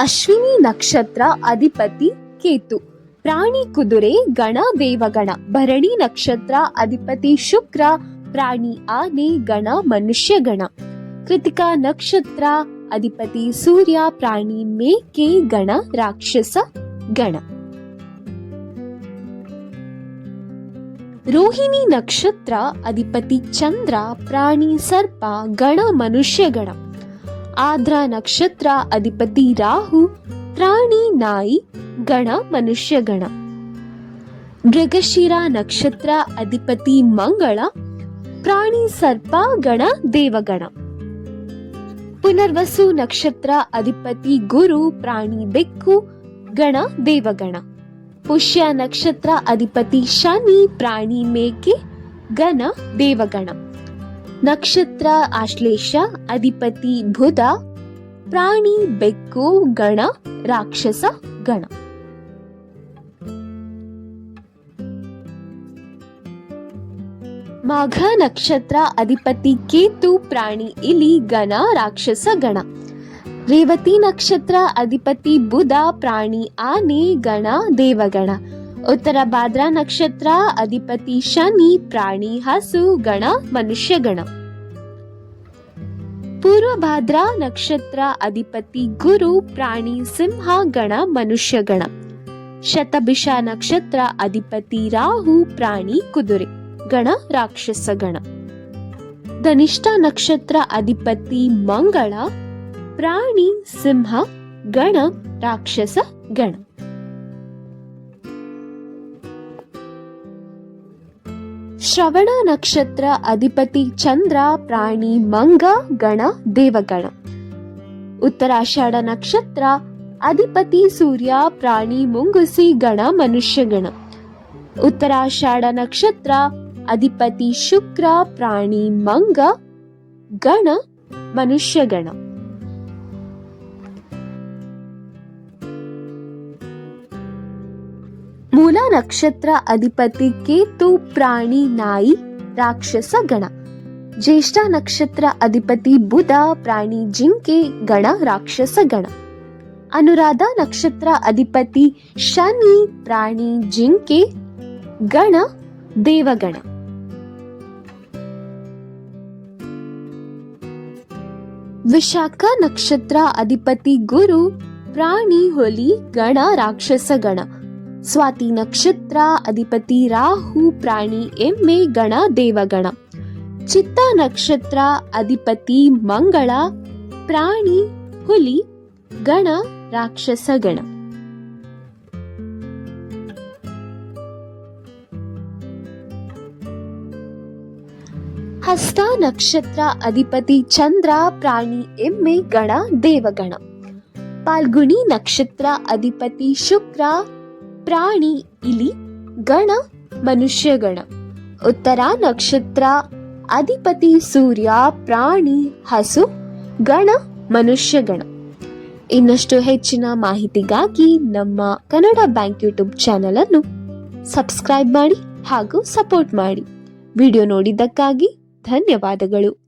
ಅಶ್ವಿನಿ ನಕ್ಷತ್ರ ಅಧಿಪತಿ ಕೇತು. ಪ್ರಾಣಿ ಕುದುರೆ ಗಣ ದೇವಗಣ. ಭರಣಿ ನಕ್ಷತ್ರ ಅಧಿಪತಿ ಶುಕ್ರ. ಪ್ರಾಣಿ ಆನೆ ಗಣ ಮನುಷ್ಯ ಗಣ. ಕೃತಿಕಾ ನಕ್ಷತ್ರ ಅಧಿಪತಿ ಸೂರ್ಯ. ಪ್ರಾಣಿ ಮೇಕೆ ಗಣ ರಾಕ್ಷಸ ಗಣ. ರೋಹಿಣಿ ನಕ್ಷತ್ರ ಅಧಿಪತಿ ಚಂದ್ರ. ಪ್ರಾಣಿ ಸರ್ಪ ಗಣ ಮನುಷ್ಯ ಗಣ. ಆದ್ರ ನಕ್ಷತ್ರ ಅಧಿಪತಿ ರಾಹು ಪ್ರಾಣಿ ನಾಯಿ, ಗಣ, ಮನುಷ್ಯ ಗಣ. ಮೃಗಶಿರ ನಕ್ಷತ್ರ ಅಧಿಪತಿ ಮಂಗಳ, ಪ್ರಾಣಿ ಸರ್ಪ ಗಣ, ದೇವಗಣ. ಪುನರ್ವಸು ನಕ್ಷತ್ರ ಅಧಿಪತಿ ಗುರು, ಪ್ರಾಣಿ ಬೆಕ್ಕು, ಗಣ, ದೇವಗಣ. ಪುಷ್ಯ ನಕ್ಷತ್ರ ಅಧಿಪತಿ ಶನಿ, ಪ್ರಾಣಿ ಮೇಕೆ, ಗಣ, ದೇವಗಣ. ನಕ್ಷತ್ರ ಆಶ್ಲೇಷ ಅಧಿಪತಿ ಬುಧ ಪ್ರಾಣಿ ಬೆಕ್ಕು ಗಣ, ರಾಕ್ಷಸ ಗಣ. ಮಾಘ ನಕ್ಷತ್ರ ಅಧಿಪತಿ ಕೇತು, ಪ್ರಾಣಿ ಇಲಿ ಗಣ, ರಾಕ್ಷಸ ಗಣ. ರೇವತಿ ನಕ್ಷತ್ರ ಅಧಿಪತಿ ಬುಧ, ಪ್ರಾಣಿ ಆನೆ ಗಣ, ದೇವಗಣ. ಉತ್ತರ ಭಾದ್ರಾ ನಕ್ಷತ್ರ, ಅಧಿಪತಿ ಶನಿ, ಪ್ರಾಣಿ ಹಸು, ಗಣ, ಮನುಷ್ಯ ಗಣ. ಪೂರ್ವ ಭಾದ್ರಾ ನಕ್ಷತ್ರ, ಅಧಿಪತಿ ಗುರು, ಪ್ರಾಣಿ ಸಿಂಹ, ಗಣ, ಮನುಷ್ಯ ಗಣ. ಶತಭಿಷ ನಕ್ಷತ್ರ, ಅಧಿಪತಿ ರಾಹು, ಪ್ರಾಣಿ ಕುದುರೆ, ಗಣ, ರಾಕ್ಷಸ ಗಣ. ಧನಿಷ್ಠ ನಕ್ಷತ್ರ, ಅಧಿಪತಿ ಮಂಗಳ, ಪ್ರಾಣಿ ಸಿಂಹ, ಗಣ, ರಾಕ್ಷಸ ಗಣ. ಶ್ರವಣ ನಕ್ಷತ್ರ ಅಧಿಪತಿ ಚಂದ್ರ, ಪ್ರಾಣಿ ಮಂಗ, ಗಣ, ದೇವಗಣ. ಉತ್ತರಾಷಾಢ ನಕ್ಷತ್ರ ಅಧಿಪತಿ ಸೂರ್ಯ, ಪ್ರಾಣಿ ಮುಂಗುಸಿ, ಗಣ ಮನುಷ್ಯ ಗಣ ಉತ್ತರಾಷಾಢ ನಕ್ಷತ್ರ ಅಧಿಪತಿ ಶುಕ್ರ, ಪ್ರಾಣಿ ಮಂಗ, ಗಣ ಮನುಷ್ಯ ಮೂಲ ನಕ್ಷತ್ರ ಅಧಿಪತಿ ಕೇತು ಪ್ರಾಣಿ ನಾಯಿ ರಾಕ್ಷಸ ಗಣ. ಜ್ಯೇಷ್ಠ ನಕ್ಷತ್ರ ಅಧಿಪತಿ ಬುಧ ಪ್ರಾಣಿ ಜಿಂಕೆ ಗಣ ರಾಕ್ಷಸ ಗಣ. ಅನುರಾಧ ನಕ್ಷತ್ರ ಅಧಿಪತಿ ಶನಿ ಪ್ರಾಣಿ ಜಿಂಕೆ ಗಣ ದೇವಗಣ. ವಿಶಾಖ ನಕ್ಷತ್ರ ಅಧಿಪತಿ ಗುರು ಪ್ರಾಣಿ ಹೊಲಿ ಗಣ ರಾಕ್ಷಸ ಗಣ. ಸ್ವಾತಿ ನಕ್ಷತ್ರ, ಅಧಿಪತಿ ರಾಹು, ಪ್ರಾಣಿ, ಎಮ್ಮೆ, ಗಣ, ದೇವಗಣ. ಚಿತ್ತ ನಕ್ಷತ್ರ, ಅಧಿಪತಿ, ಮಂಗಳ, ಪ್ರಾಣಿ, ಹುಲಿ, ಗಣ, ರಾಕ್ಷಸ ಗಣ. ಹಸ್ತ ನಕ್ಷತ್ರ, ಅಧಿಪತಿ ಚಂದ್ರ, ಪ್ರಾಣಿ, ಎಮ್ಮೆ, ಗಣ, ದೇವಗಣ. ಪಾಲ್ಗುಣಿ ನಕ್ಷತ್ರ, ಅಧಿಪತಿ ಶುಕ್ರ ಪ್ರಾಣಿ ಇಲಿ ಗಣ ಮನುಷ್ಯಗಣ ಉತ್ತರ ನಕ್ಷತ್ರ ಅಧಿಪತಿ ಸೂರ್ಯ ಪ್ರಾಣಿ ಹಸು ಗಣ ಮನುಷ್ಯಗಣ ಇನ್ನಷ್ಟು ಹೆಚ್ಚಿನ ಮಾಹಿತಿಗಾಗಿ ನಮ್ಮ ಕನ್ನಡ ಬ್ಯಾಂಕ್ ಯೂಟ್ಯೂಬ್ ಚಾನೆಲ್ ಅನ್ನು ಸಬ್ಸ್ಕ್ರೈಬ್ ಮಾಡಿ ಹಾಗೂ ಸಪೋರ್ಟ್ ಮಾಡಿ. ವಿಡಿಯೋ ನೋಡಿದ್ದಕ್ಕಾಗಿ ಧನ್ಯವಾದಗಳು.